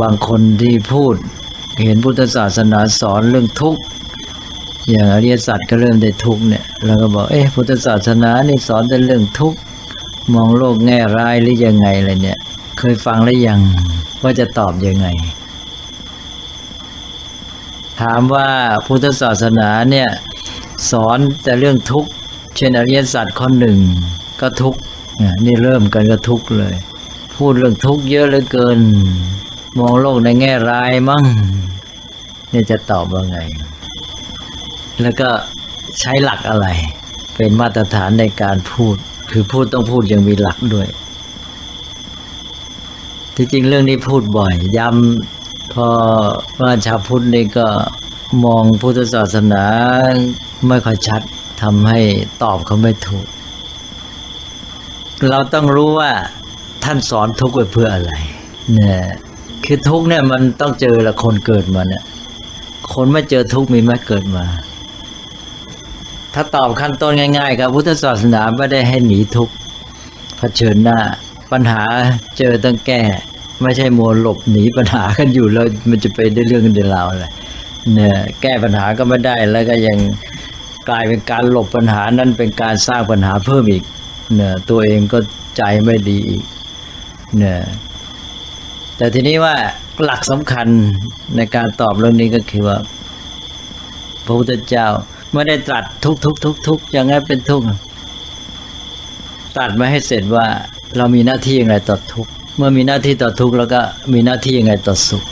บางคนที่พูดเห็นพุทธศาสนาสอนเรื่องทุกข์อย่างอริยสัจก็เริ่มได้ทุกข์เนี่ยเราก็บอกเอ๊ะพุทธศาสนานี่สอนแต่เรื่องทุกข์มองโลกแง่ร้ายหรือยังไงอะไรเนี่ย เคยฟังแล้วยังว่าจะตอบยังไง ถามว่าพุทธศาสนาเนี่ยสอนแต่เรื่องทุกข์เช่นอริยสัจข้อหนึ่งก็ทุกข์เนี่ยนี่เริ่มกันก็ทุกข์เลย พูดเรื่องทุกข์เยอะเหลือเกิน มองโลกในแง่ร้ายมั่งเนี่ยจะตอบว่าไง แล้วก็ใช้หลักอะไร เป็นมาตรฐานในการพูด คือพูดต้องพูดอยังมีหลักด้วย ที่จริงเรื่องนี้พูดบ่อย ย้ำพอว่าชาวพุทธนี่ก็มองพุทธศาสนาไม่ค่อยชัดทำให้ตอบเขาไม่ถูก เราต้องรู้ว่าท่านสอนทุกข์ไว้เพื่ออะไร เนี่ย คือทุกเนี่ยมันต้องเจอละคนเกิดมาเนี่ย คนไม่เจอทุกมีไหมเกิดมา ถ้าตอบขั้นต้นง่ายๆครับพุทธศาสนาไม่ได้ให้หนีทุกเผชิญหน้า ปัญหาเจอต้องแก้ ไม่ใช่มัวหลบหนีปัญหากันอยู่แล้วมันจะไปได้เรื่องกันเดียวราวอะไรเนี่ยแก้ปัญหาก็ไม่ได้แล้วก็ยังกลายเป็นการหลบปัญหานั้นเป็นการสร้างปัญหาเพิ่มอีกเนี่ยตัวเองก็ใจไม่ดีอีกเนี่ย แต่ทีนี้ว่าหลักสำคัญในการตอบเรื่องนี้ก็คือว่า พระพุทธเจ้าไม่ได้ตรัสทุกทุกทุกทุกอย่างนั้นเป็นทุกตรัสมาให้เสร็จว่าเรามีหน้าที่อย่างไรต่อทุกเมื่อมีหน้าที่ต่อทุกแล้วก็มีหน้าที่อย่างไรต่อสุข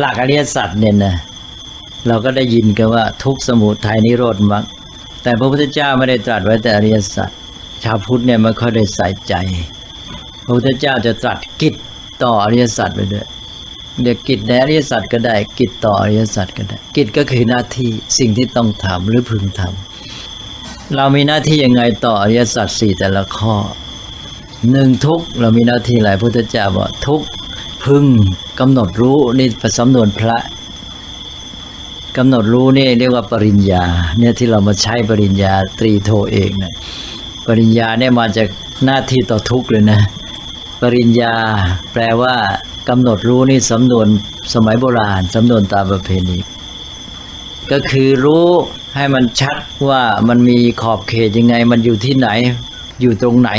หลักอริยสัจเนี่ยนะเราก็ได้ยินกันว่าทุกสมุทัยนิโรธมรรคแต่พระพุทธเจ้าไม่ได้ตรัสไว้แต่อริยสัจชาวพุทธเนี่ยไม่ค่อยได้ใส่ใจ พระพุทธเจ้าจะตรัสกิจต่ออริยสัจไปด้วยเรียกกิจในอริยสัจก็ได้ กิจต่ออริยสัจก็ได้กิจก็คือหน้าที่สิ่งที่ต้องทำหรือพึงทำเรามีหน้าที่ยังไงต่ออริยสัจสี่แต่ละข้อหนึ่งทุกเรามีหน้าที่หลายพุทธเจ้าบอกทุกพึงกำหนดรู้นี่ประสำนวนพระกำหนดรู้นี่เรียกว่าปริญญาเนี่ยที่เรามาใช้ปริญญาตรีโทเองนะปริญญาเนี่ยมาจากหน้าที่ต่อทุกเลยนะ ปริญญา แปลว่ากำหนดรู้นี่สำนวนสมัยโบราณสำนวนตามประเพณี ก็คือรู้ให้มันชัดว่ามันมีขอบเขตยังไง มันอยู่ที่ไหน อยู่ตรงไหน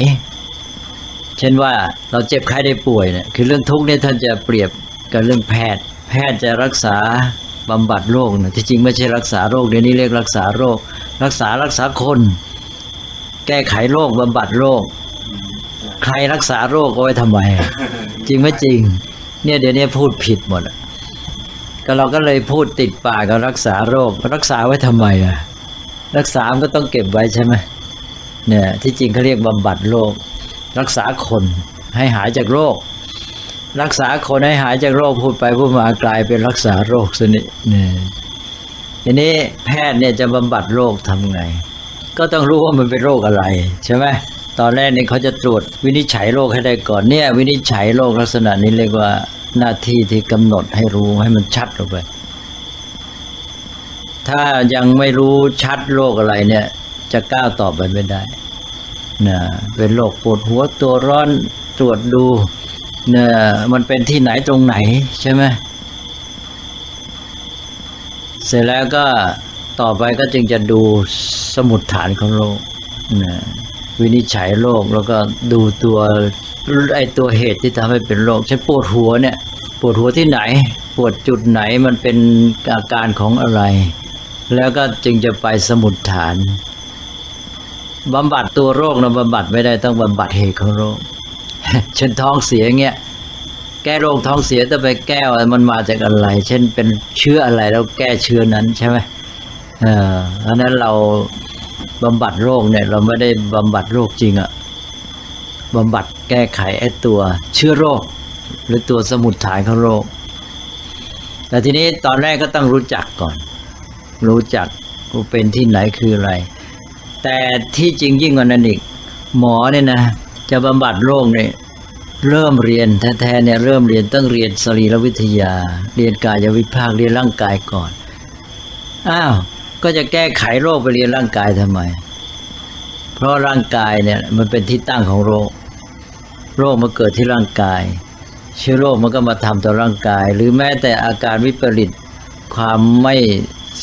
เช่นว่าเราเจ็บไข้ได้ป่วยเนี่ยคือเรื่องทุกข์เนี่ยท่านจะเปรียบกับเรื่องแพทย์ แพทย์จะรักษาบำบัดโรคนะที่จริงไม่ใช่รักษาโรคเดี๋ยวนี้เรียกรักษาโรค รักษารักษาคน แก้ไขโรคบำบัดโรค ใครรักษาโรคเอาไว้ทำไม จริงไม่จริง เนี่ยเดี๋ยวนี้พูดผิดหมดอะก็เราก็เลยพูดติดปากกับรักษาโรค รักษาไว้ทำไมอะรักษามันก็ต้องเก็บไว้ใช่ไหมเนี่ยที่จริงเขาเรียกบำบัดโรค รักษาคนให้หายจากโรค รักษาคนให้หายจากโรคพูดไปพูดมากลายเป็นรักษาโรคซะนี่เนี่ยทีนี้แพทย์เนี่ยจะบำบัดโรคทำไง ก็ต้องรู้ว่ามันเป็นโรคอะไรใช่ไหม ตอนแรกนี่เขาจะตรวจวินิจฉัยโรคให้ได้ก่อนเนี่ยวินิจฉัยโรคลักษณะนี้เรียกว่าหน้าที่ที่กำหนดให้รู้ให้มันชัดลงไป ถ้ายังไม่รู้ชัดโรคอะไรเนี่ย จะก้าวต่อไปไม่ได้นะเป็นโรคปวดหัวตัวร้อนตรวจดูเนี่ยมันเป็นที่ไหนตรงไหนใช่ไหมเสร็จแล้วก็ต่อไปก็จึงจะดูสมุดฐานของโรคนะ วินิจฉัยโรคแล้วก็ดูตัวไอตัวเหตุที่ทำให้เป็นโรคเช่นปวดหัวเนี่ยปวดหัวที่ไหน ปวดจุดไหนมันเป็นอาการของอะไร แล้วก็จึงจะไปสมุดฐานบำบัดตัวโรคนะบำบัดไม่ได้ต้องบำบัดเหตุของโรค เช่นท้องเสียเงี้ยแก้โรคท้องเสียต้องไปแก้ว่ามันมาจากอะไร เช่นเป็นเชื้ออะไรแล้วแก้เชื้อนั้นใช่ไหมเออเพราะนั้นเรา บำบัดโรคเนี่ยเราไม่ได้บำบัดโรคจริงอะบำบัดแก้ไขไอ้ตัวเชื้อโรค หรือตัวสมุดฐานของโรค แต่ทีนี้ตอนแรกก็ต้องรู้จักก่อน รู้จักว่าเป็นที่ไหนคืออะไร แต่ที่จริงยิ่งกว่านั้นอีกหมอเนี่ยนะจะบำบัดโรคเนี่ยเริ่มเรียนแท้ๆเนี่ยเริ่มเรียนต้องเรียนสรีรวิทยา เรียนกายวิภาคเรียนร่างกายก่อน อ้าว ก็จะแก้ไขโรคไปเรียนร่างกายทำไม เพราะร่างกายเนี่ย มันเป็นที่ตั้งของโรค โรคมาเกิดที่ร่างกาย เชื้อโรคมันก็มาทำต่อร่างกาย หรือแม้แต่อาการวิปริตความไม่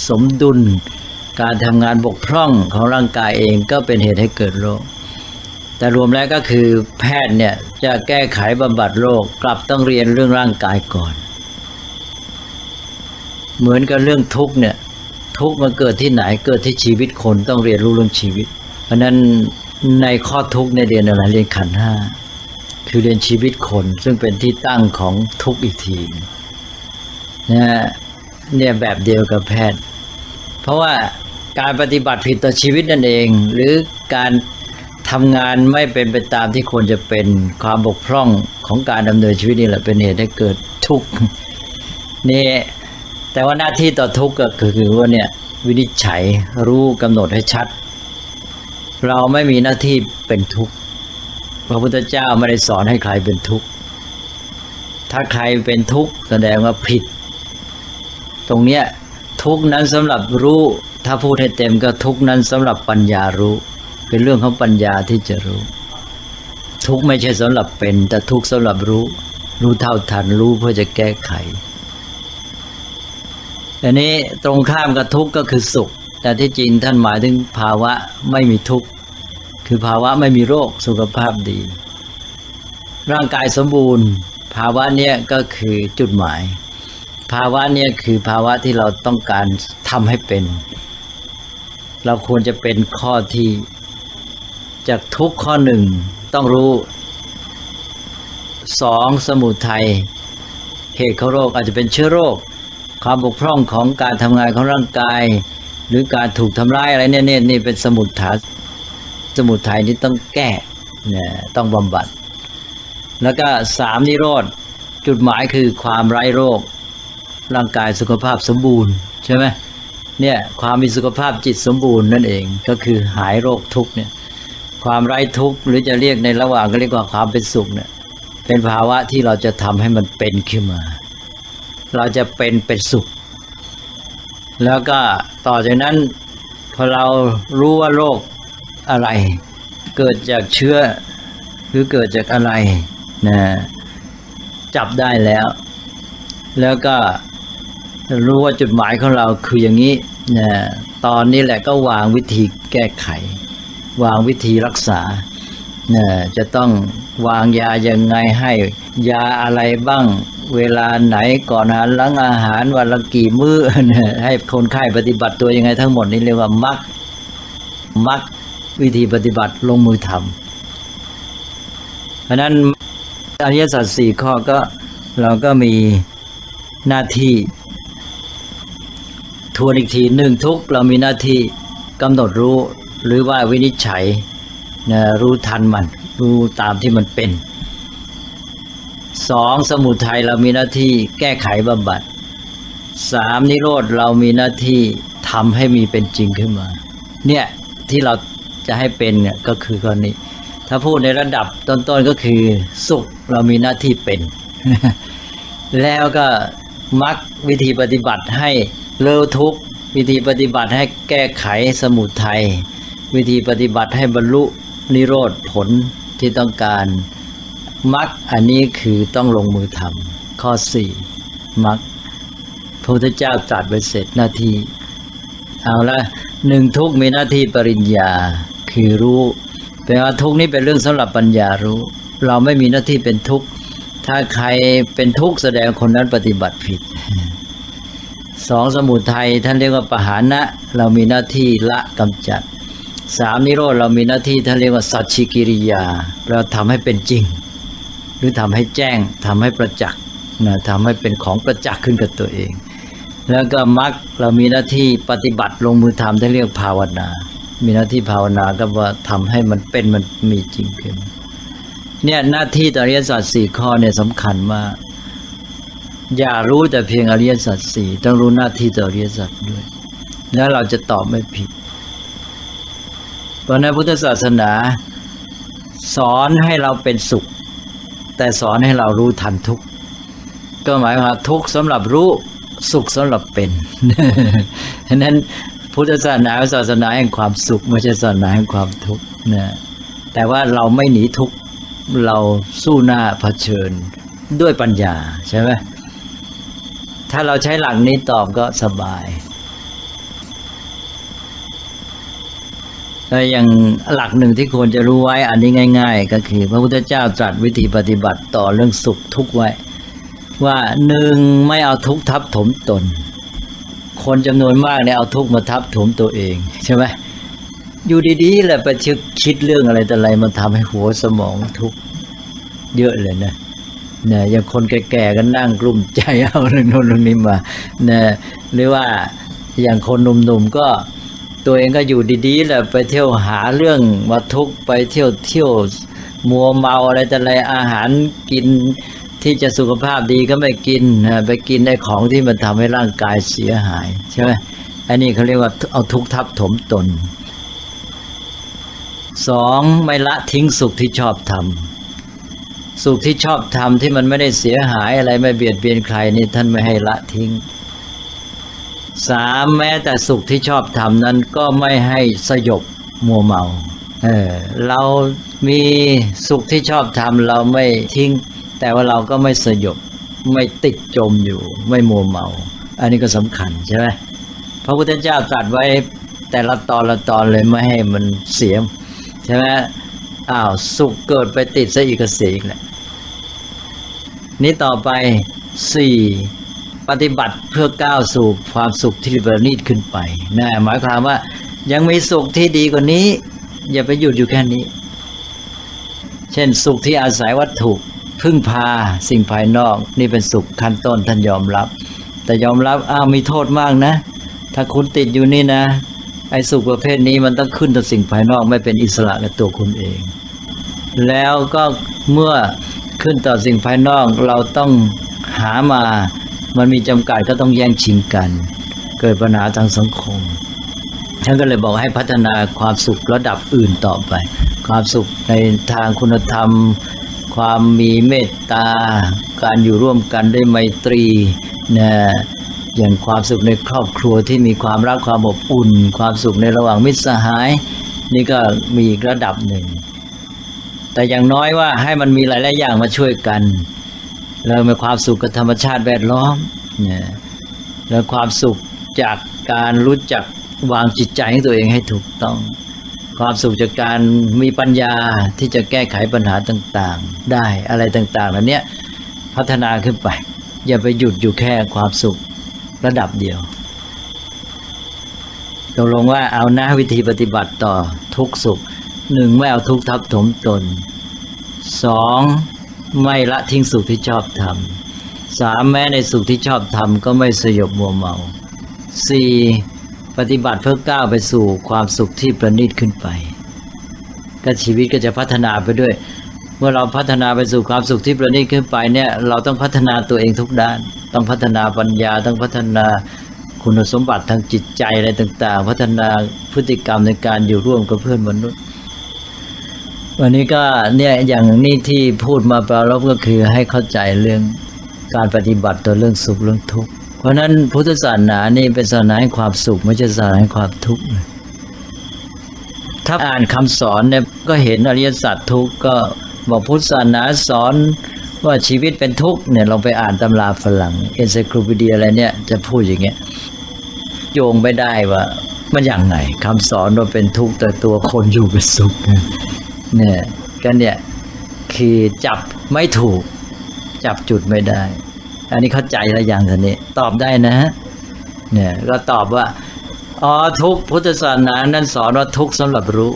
สมดุล การทำงานบกพร่องของร่างกายเองก็เป็นเหตุให้เกิดโรค แต่รวมแล้วก็คือแพทย์เนี่ยจะแก้ไขบำบัดโรคกลับต้องเรียนเรื่องร่างกายก่อน เหมือนกับเรื่องทุกข์เนี่ย ทุกข์มันเกิดที่ไหนเกิดที่ชีวิตคนต้องเรียนรู้เรื่องชีวิต เพราะนั้นในข้อทุกข์ในเรียนอะไรเรียนขันห้าคือเรียนชีวิตคน ซึ่งเป็นที่ตั้งของทุกข์อีกทีนะฮะเนี่ยแบบเดียวกับแพทย์ เพราะว่าการปฏิบัติผิดต่อชีวิตนั่นเอง หรือการทำงานไม่เป็นไปตามที่ควรจะเป็นความบกพร่องของการดำเนินชีวิตนี่แหละเป็นเหตุให้เกิดทุกข์นี่ แต่ว่าหน้าที่ต่อทุกข์ก็คือว่าเนี่ยวินิจฉัยรู้กำหนดให้ชัด เราไม่มีหน้าที่เป็นทุกข์พระพุทธเจ้าไม่ได้สอนให้ใครเป็นทุกข์ถ้าใครเป็นทุกข์แสดงว่าผิด ตรงเนี้ยทุกนั้นสำหรับรู้ ถ้าพูดให้เต็มก็ทุกนั้นสำหรับปัญญารู้ เป็นเรื่องของปัญญาที่จะรู้ ทุกไม่ใช่สำหรับเป็น แต่ทุกข์สำหรับรู้ รู้เท่าทันรู้เพื่อจะแก้ไข อันนี้ตรงข้ามกับทุกข์ก็คือสุข แต่ที่จริงท่านหมายถึงภาวะไม่มีทุกข์คือภาวะไม่มีโรคสุขภาพดี ร่างกายสมบูรณ์ ภาวะเนี้ยก็คือจุดหมาย ภาวะเนี้ยคือภาวะที่เราต้องการทำให้เป็น เราควรจะเป็นข้อที่จากทุกข้อหนึ่งต้องรู้สองสมุทัยเหตุของโรคอาจจะเป็นเชื้อโรค ความบกพร่องของการทำงานของร่างกาย หรือการถูกทำร้ายอะไรเนี่ยเนี่ยนี่เป็นสมุทฐานสมุดไทยนี่ต้องแก้เนี่ยต้องบำบัด แล้วก็สามนิโรธจุดหมายคือความไร้โรค ร่างกายสุขภาพสมบูรณ์ใช่ไหมเนี่ยความมีสุขภาพจิตสมบูรณ์นั่นเองก็คือหายโรคทุกเนี่ยความไร้ทุกข์หรือจะเรียกในระหว่างก็เรียกว่าความเป็นสุขเนี่ยเป็นภาวะที่เราจะทำให้มันเป็นขึ้นมา เราจะเป็นเป็นสุข แล้วก็ต่อจากนั้นพอเรารู้ว่าโรคอะไร เกิดจากเชื้อหรือเกิดจากอะไรนะจับได้แล้ว แล้วก็รู้ว่าจุดหมายของเราคืออย่างนี้นะตอนนี้แหละก็วางวิธีแก้ไข วางวิธีรักษา นะจะต้องวางยายังไงให้ ยาอะไรบ้าง เวลาไหนก่อนอาหารหลังอาหารวันละกี่มื้อนะให้คนไข้ปฏิบัติตัวยังไงทั้งหมดนี้เรียกว่ามักมักวิธีปฏิบัติลงมือทำเพราะนั้นอริยสัจสี่ข้อก็เราก็มีหน้าที่ ทวนอีกทีหนึ่งทุกเรามีหน้าที่กำหนดรู้หรือว่าวินิจฉัย นะรู้ทันมัน รู้ตามที่มันเป็นสองสมุทัยเรามีหน้าที่แก้ไขบำบัดสามนิโรธเรามีหน้าที่ทำให้มีเป็นจริงขึ้นมา เนี่ยที่เราจะให้เป็นเนี่ยก็คือข้อนี้ ถ้าพูดในระดับต้นๆก็คือสุขเรามีหน้าที่เป็น แล้วก็มักวิธีปฏิบัติให้เลิกทุกวิธีปฏิบัติให้แก้ไขสมุทัยวิธีปฏิบัติให้บรรลุ นิโรธผลที่ต้องการมักอันนี้คือต้องลงมือทำข้อสี่มักพระพุทธเจ้าตรัสไว้เสร็จหน้าที่ เอาละหนึ่งทุกมีหน้าที่ปริญญาคือรู้แปลว่าทุกนี้เป็นเรื่องสำหรับปัญญารู้ เราไม่มีหน้าที่เป็นทุกถ้าใครเป็นทุกแสดงคนนั้นปฏิบัติผิดสองสมุทัยท่านเรียกว่าปหานะ เรามีหน้าที่ละกำจัด สามนิโรธเรามีหน้าที่ท่านเรียกว่าสัจฉิกิริยาเราทำให้เป็นจริง หรือทำให้แจ้งทำให้ประจักษ์นะทำให้เป็นของประจักษ์ขึ้นกับตัวเอง แล้วก็มรรคเรามีหน้าที่ปฏิบัติลงมือทำท่านเรียกภาวนา มีหน้าที่ภาวนาก็ว่าทำให้มันเป็นมันมีจริงขึ้นเนี่ยหน้าที่อริยสัจสี่ข้อเนี่ยสำคัญมากอย่ารู้แต่เพียงอริยสัจสี่ต้องรู้หน้าที่ต่ออริยสัจด้วย แล้วเราจะตอบไม่ผิด เพราะในพุทธศาสนา สอนให้เราเป็นสุข แต่สอนให้เรารู้ทันทุกข์ก็หมายว่าทุกข์สำหรับรู้สุขสำหรับเป็นฉะนั้นพุทธศาสนาศาสนาแห่งความสุขไม่ใช่ศาสนาแห่งความทุกข์นะแต่ว่าเราไม่หนีทุกข์เราสู้หน้าเผชิญด้วยปัญญาใช่ไหมถ้าเราใช้หลักนี้ตอบก็สบาย แล้วอย่างหลักหนึ่งที่ควรจะรู้ไว้อันนี้ง่าย ๆ ก็คือ พระพุทธเจ้าตรัสวิธีปฏิบัติต่อเรื่องสุขทุกข์ไว้ ว่าหนึ่งไม่เอาทุกข์ทับถมตน คนจำนวนมากเนี่ยเอาทุกข์มาทับถมตัวเองใช่ไหมอยู่ดีๆแหละไปคิดเรื่องอะไรแต่อะไรมาทำให้หัวสมองทุกข์เยอะเลยนะเนี่ยอย่างคนแก่ๆก็นั่งกลุ่มใจเอาเรื่องโน้นเรื่องนี้มาเนี่ยหรือว่าอย่างคนหนุ่มๆก็ ตัวเองก็อยู่ดีๆแหละไปเที่ยวหาเรื่องมาทุกไปเที่ยวเที่ยวมัวเมาอะไรแต่อะไรอาหารกินที่จะสุขภาพดีก็ไม่กินไปกินไอ้ของที่มันทำให้ร่างกายเสียหายใช่ไหมอันนี้เขาเรียกว่าเอาทุกทับถมตนสองไม่ละทิ้งสุขที่ชอบทำสุขที่ชอบทำที่มันไม่ได้เสียหายอะไรไม่เบียดเบียนใครนี่ท่านไม่ให้ละทิ้ง สามแม้แต่สุขที่ชอบทำนั้นก็ไม่ให้สยบมัวเมาเออเรามีสุขที่ชอบทำเราไม่ทิ้ง แต่ว่าเราก็ไม่สยบไม่ติดจมอยู่ ไม่มัวเมา อันนี้ก็สำคัญใช่ไหมพระพุทธเจ้าตรัสไว้แต่ละตอนละตอนเลยไม่ให้มันเสียใช่ไหมอ้าวสุขเกิดไปติดซะอีกเสียอีกแหละนี้ต่อไปสี่ ปฏิบัติเพื่อก้าวสู่ความสุขที่ประณีตขึ้นไปนะหมายความว่ายังมีสุขที่ดีกว่านี้ อย่าไปหยุดอยู่แค่นี้ เช่นสุขที่อาศัยวัตถุพึ่งพาสิ่งภายนอก นี่เป็นสุขขั้นต้นท่านยอมรับ แต่ยอมรับอ้าวมีโทษมากนะ ถ้าคุณติดอยู่นี่นะไอ้สุขประเภทนี้มันต้องขึ้นต่อสิ่งภายนอกไม่เป็นอิสระกับตัวคุณเอง แล้วก็เมื่อขึ้นต่อสิ่งภายนอกเราต้องหามา มันมีจำกัดก็ต้องแย่งชิงกัน เกิดปัญหาทางสังคมท่านก็เลยบอกให้พัฒนาความสุขระดับอื่นต่อไป ความสุขในทางคุณธรรม ความมีเมตตา การอยู่ร่วมกันด้วยไมตรีนะอย่างความสุขในครอบครัวที่มีความรักความอบอุ่น ความสุขในระหว่างมิตรสหาย นี่ก็มีอีกระดับหนึ่ง แต่อย่างน้อยว่าให้มันมีหลาย ๆ อย่างมาช่วยกัน แล้วมีความสุขกับธรรมชาติแวดล้อมเนี่ยแล้วความสุขจากการรู้จักวางจิตใจของตัวเองให้ถูกต้อง ความสุขจากการมีปัญญาที่จะแก้ไขปัญหาต่างๆ ได้อะไรต่างๆเหล่านี้พัฒนาขึ้นไป อย่าไปหยุดอยู่แค่ความสุขระดับเดียวตกลงว่าเอาหน้าวิธีปฏิบัติต่อทุกสุขหนึ่งไม่เอาทุกทับถมตนสอง ไม่ละทิ้งสุขที่ชอบทำสามแม้ในสุขที่ชอบทำก็ไม่สยบมัวเมาสี่ปฏิบัติเพื่อก้าวไปสู่ความสุขที่ประณีตขึ้นไป ก็ชีวิตก็จะพัฒนาไปด้วย เมื่อเราพัฒนาไปสู่ความสุขที่ประณีตขึ้นไปเนี่ย เราต้องพัฒนาตัวเองทุกด้าน ต้องพัฒนาปัญญา ต้องพัฒนาคุณสมบัติทางจิตใจอะไรต่าง ๆ พัฒนาพฤติกรรมในการอยู่ร่วมกับเพื่อนมนุษย์ วันนี้ก็เนี่ยอย่างนี้ที่พูดมาแปลลบก็คือให้เข้าใจเรื่องการปฏิบัติต่อเรื่องสุขเรื่องทุกข์เพราะนั้นพุทธศาสนานี่เป็นศาสนาแห่งความสุขไม่ใช่ศาสนาแห่งความทุกข์ถ้าอ่านคำสอนเนี่ยก็เห็นอริยสัจทุกข์ก็บอกพุทธศาสนาสอนว่าชีวิตเป็นทุกข์เนี่ยเราไปอ่านตำราฝรั่งเอนไซคลปีเดียอะไรเนี่ยจะพูดอย่างเงี้ยโยงไม่ได้ว่ามันอย่างไงคำสอนว่าเป็นทุกข์แต่ตัวคนอยู่เป็นสุข เนี่ยก็เนี่ยคือจับไม่ถูก จับจุดไม่ได้ อันนี้เข้าใจแล้วอย่างท่านี้ ตอบได้นะฮะเนี่ยก็ตอบว่าอ๋อทุกพุทธศาสนานั้นสอนว่าทุกสำหรับรู้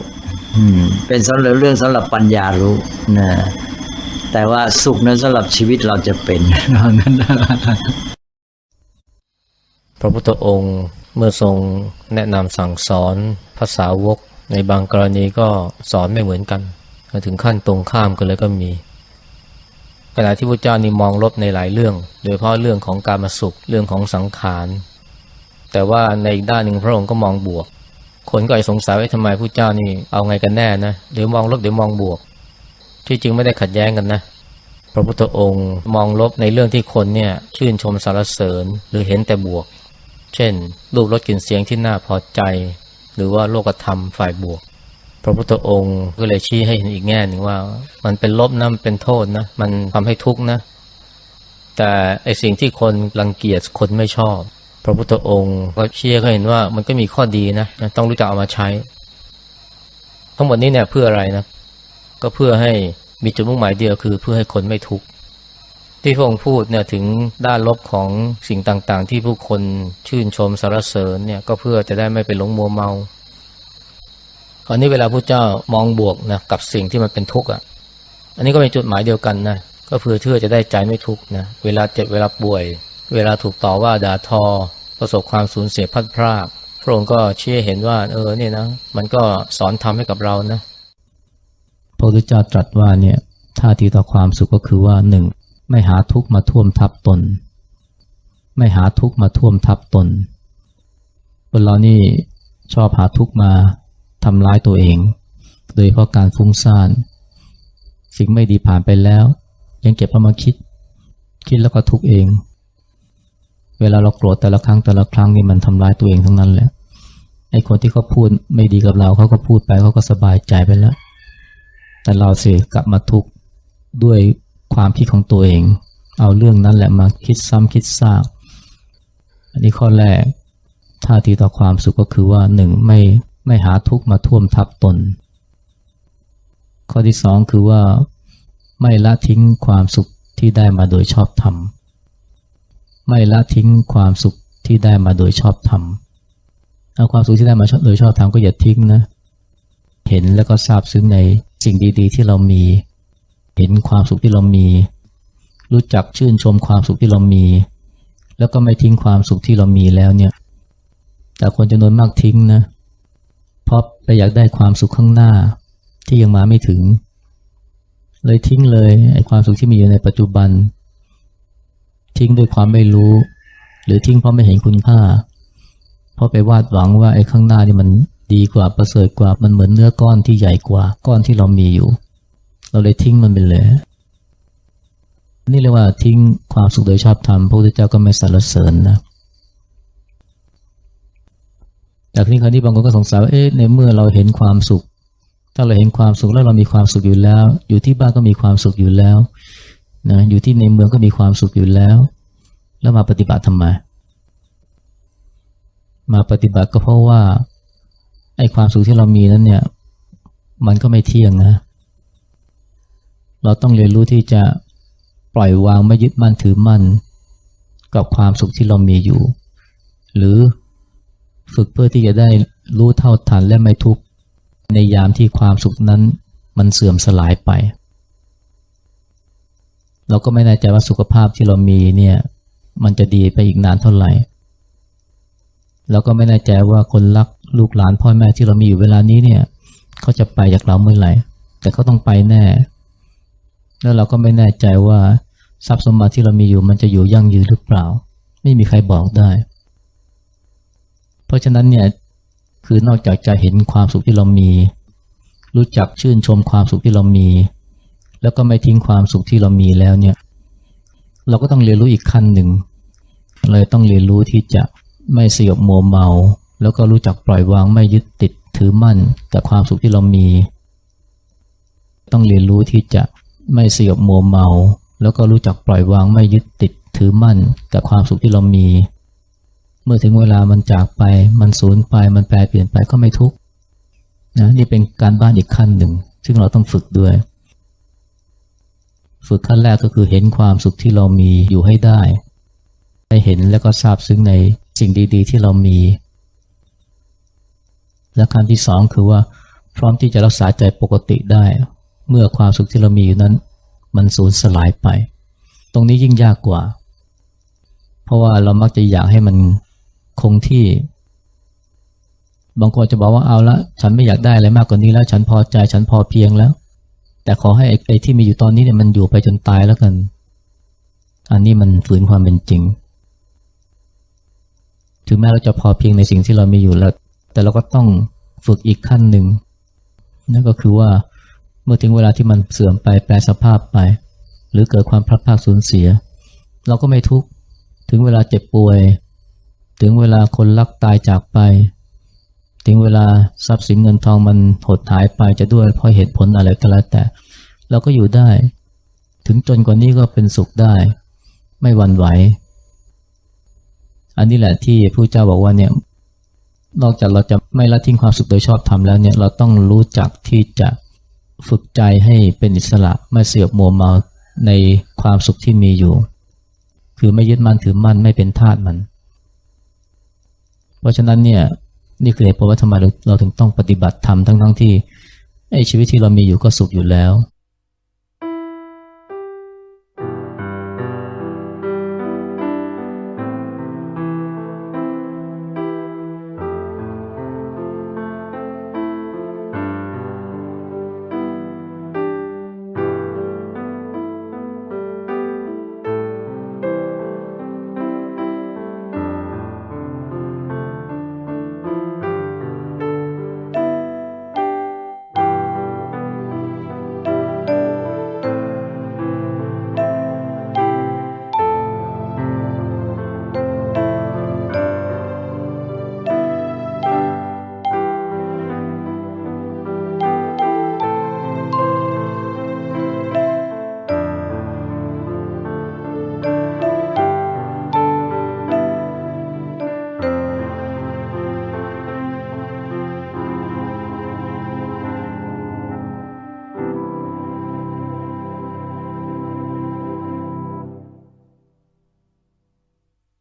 เป็นสำหรับเรื่องสำหรับปัญญารู้นะแต่ว่าสุขนั้นสำหรับชีวิตเราจะเป็นนั้นพระพุทธองค์เมื่อทรงแนะนำสั่งสอนภาษาวก ในบางกรณีก็สอนไม่เหมือนกัน ถึงขั้นตรงข้ามกันเลยก็มีขณะที่พระเจ้านี่มองลบในหลายเรื่อง โดยเฉพาะเรื่องของการมาสุขเรื่องของสังขาร แต่ว่าในอีกด้านหนึ่งพระองค์ก็มองบวก คนก็สงสัยว่าทำไมพระเจ้านี่เอาไงกันแน่นะเดี๋ยวมองลบเดี๋ยวมองบวก ที่จริงไม่ได้ขัดแย้งกันนะ พระพุทธองค์มองลบในเรื่องที่คนเนี่ยชื่นชมสรรเสริญหรือเห็นแต่บวก เช่นรูปรสกลิ่นเสียงที่น่าพอใจ หรือว่าโลกธรรมฝ่ายบวก พระพุทธองค์ก็เลยชี้ให้เห็นอีกแง่หนึ่งว่า มันเป็นลบนะมันเป็นโทษนะ มันทำให้ทุกข์นะ แต่ไอสิ่งที่คนรังเกียจคนไม่ชอบ พระพุทธองค์ก็เชื่อก็เห็นว่ามันก็มีข้อดีนะต้องรู้จักเอามาใช้ ทั้งหมดนี้เนี่ยเพื่ออะไรนะ ก็เพื่อให้มีจุดมุ่งหมายเดียวคือเพื่อให้คนไม่ทุกข์ ที่พระองค์พูดเนี่ยถึงด้านลบของสิ่งต่างๆ ที่ผู้คนชื่นชมสรรเสริญเนี่ยก็เพื่อจะได้ไม่ไปหลงมัวเมาอันนี้เวลาพระเจ้ามองบวกนะกับสิ่งที่มันเป็นทุกข์อะ อันนี้ก็เป็นจุดหมายเดียวกันนะก็เพื่อเชื่อจะได้ใจไม่ทุกข์นะเวลาเจ็บเวลาป่วย เวลาถูกต่อว่าด่าทอ ประสบความสูญเสียพัดพรากพระองค์ก็เชื่อเห็นว่า เออเนี่ยนะมันก็สอนทำให้กับเรานะพระพุทธเจ้าตรัสว่าเนี่ยท่าทีต่อความสุขก็คือว่าหนึ่ง ไม่หาทุกข์มาท่วมทับตน ไม่หาทุกข์มาท่วมทับตน คนเรานี่ชอบหาทุกข์มาทำร้ายตัวเอง โดยเพราะการฟุ้งซ่าน สิ่งไม่ดีผ่านไปแล้ว ยังเก็บเอามาคิด คิดแล้วก็ทุกข์เอง เวลาเราโกรธแต่ละครั้งแต่ละครั้งนี่มันทำร้ายตัวเองทั้งนั้นแหละไอ้คนที่เขาพูดไม่ดีกับเราเขาก็พูดไปเขาก็สบายใจไปแล้ว แต่เราสิกลับมาทุกข์ด้วย ความคิดของตัวเอง เอาเรื่องนั้นแหละมาคิดซ้ำคิดซากอันนี้ข้อแรกท่าทีต่อความสุขก็คือว่าหนึ่งไม่ไม่หาทุกข์มาท่วมทับตน ข้อที่สองคือว่าไม่ละทิ้งความสุขที่ได้มาโดยชอบธรรมไม่ละทิ้งความสุขที่ได้มาโดยชอบธรรมเอาความสุขที่ได้มาโดยชอบธรรมก็อย่าทิ้งนะ เห็นแล้วก็ซาบซึ้งในสิ่งดี ๆ ที่เรามี เห็นความสุขที่เรามี รู้จักชื่นชมความสุขที่เรามี แล้วก็ไม่ทิ้งความสุขที่เรามีแล้วเนี่ย แต่คนจำนวนมากทิ้งนะเพราะไปอยากได้ความสุขข้างหน้าที่ยังมาไม่ถึง เลยทิ้งเลยไอ้ความสุขที่มีอยู่ในปัจจุบัน ทิ้งด้วยความไม่รู้ หรือทิ้งเพราะไม่เห็นคุณค่า เพราะไปวาดหวังว่าไอ้ข้างหน้านี่มันดีกว่าประเสริฐกว่ามันเหมือนเนื้อก้อนที่ใหญ่กว่าก้อนที่เรามีอยู่ เราเลยทิ้งมันไปเลย นี่เรียกว่าทิ้งความสุขโดยชอบธรรมพระพุทธเจ้าก็ไม่สรรเสริญนะแต่ทีนี้คราวนี้บางคนก็สงสัยว่าเอ๊ะในเมื่อเราเห็นความสุข ถ้าเราเห็นความสุขแล้วเรามีความสุขอยู่แล้ว อยู่ที่บ้านก็มีความสุขอยู่แล้วนะอยู่ที่ในเมืองก็มีความสุขอยู่แล้ว แล้วมาปฏิบัติทำไมมาปฏิบัติก็เพราะว่าไอ้ความสุขที่เรามีนั้นเนี่ย มันก็ไม่เที่ยงนะ เราต้องเรียนรู้ที่จะปล่อยวางไม่ยึดมั่นถือมั่น กับความสุขที่เรามีอยู่ หรือฝึกเพื่อที่จะได้รู้เท่าทันและไม่ทุกข์ในยามที่ความสุขนั้นมันเสื่อมสลายไป เราก็ไม่แน่ใจว่าสุขภาพที่เรามีเนี่ยมันจะดีไปอีกนานเท่าไหร่เราก็ไม่แน่ใจว่าคนรักลูกหลานพ่อแม่ที่เรามีอยู่เวลานี้เนี่ยเขาจะไปจากเราเมื่อไหร่ แต่เขาต้องไปแน่ แล้วเราก็ไม่แน่ใจว่าทรัพย์สมบัติที่เรามีอยู่มันจะอยู่ยั่งยืนหรือเปล่า ไม่มีใครบอกได้ เพราะฉะนั้นเนี่ยคือนอกจากจะเห็นความสุขที่เรามี รู้จักชื่นชมความสุขที่เรามี แล้วก็ไม่ทิ้งความสุขที่เรามีแล้วเนี่ยเราก็ต้องเรียนรู้อีกขั้นหนึ่งเลยต้องเรียนรู้ที่จะไม่สยบมัวเมา แล้วก็รู้จักปล่อยวางไม่ยึดติดถือมั่นกับความสุขที่เรามี ต้องเรียนรู้ที่จะ ไม่เสียบมัวเมา แล้วก็รู้จักปล่อยวางไม่ยึดติดถือมั่นกับความสุขที่เรามี เมื่อถึงเวลามันจากไป มันสูญไปมันแปรเปลี่ยนไปก็ไม่ทุกข์นะนี่เป็นการบ้านอีกขั้นหนึ่ง ซึ่งเราต้องฝึกด้วย ฝึกขั้นแรกก็คือเห็นความสุขที่เรามีอยู่ให้ได้ได้เห็นแล้วก็ทราบซึ้งในสิ่งดี ๆ ที่เรามี และขั้นที่สองคือว่าพร้อมที่จะรักษาใจปกติได้ เมื่อความสุขที่เรามีอยู่นั้น มันสูญสลายไป ตรงนี้ยิ่งยากกว่า เพราะว่าเรามักจะอยากให้มันคงที่ บางคนจะบอกว่าเอาละฉันไม่อยากได้อะไรมากกว่านี้แล้ว ฉันพอใจฉันพอเพียงแล้ว แต่ขอให้ไอ้ที่มีอยู่ตอนนี้เนี่ยมันอยู่ไปจนตายแล้วกัน อันนี้มันฝืนความเป็นจริง ถึงแม้เราจะพอเพียงในสิ่งที่เรามีอยู่แล้ว แต่เราก็ต้องฝึกอีกขั้นหนึ่งนั่นก็คือว่า เมื่อถึงเวลาที่มันเสื่อมไปแปลสภาพไป หรือเกิดความพลัดพรากสูญเสีย เราก็ไม่ทุกข์ถึงเวลาเจ็บป่วย ถึงเวลาคนรักตายจากไป ถึงเวลาทรัพย์สินเงินทองมันหดหายไปจะด้วยเพราะเหตุผลอะไรก็แล้วแต่ เราก็อยู่ได้ ถึงจนกว่านี้ก็เป็นสุขได้ ไม่หวั่นไหว อันนี้แหละที่พระเจ้าบอกว่าเนี่ยนอกจากเราจะไม่ละทิ้งความสุขโดยชอบธรรมแล้วเนี่ยเราต้องรู้จักที่จะ ฝึกใจให้เป็นอิสระไม่เสียบมัวเมาในความสุขที่มีอยู่ คือไม่ยึดมั่นถือมั่นไม่เป็นทาสมัน เพราะฉะนั้นเนี่ยนี่คือเหตุผลว่าทำไมเราถึงต้องปฏิบัติธรรมทั้งทั้งๆที่ไอ้ชีวิตที่เรามีอยู่ก็สุขอยู่แล้ว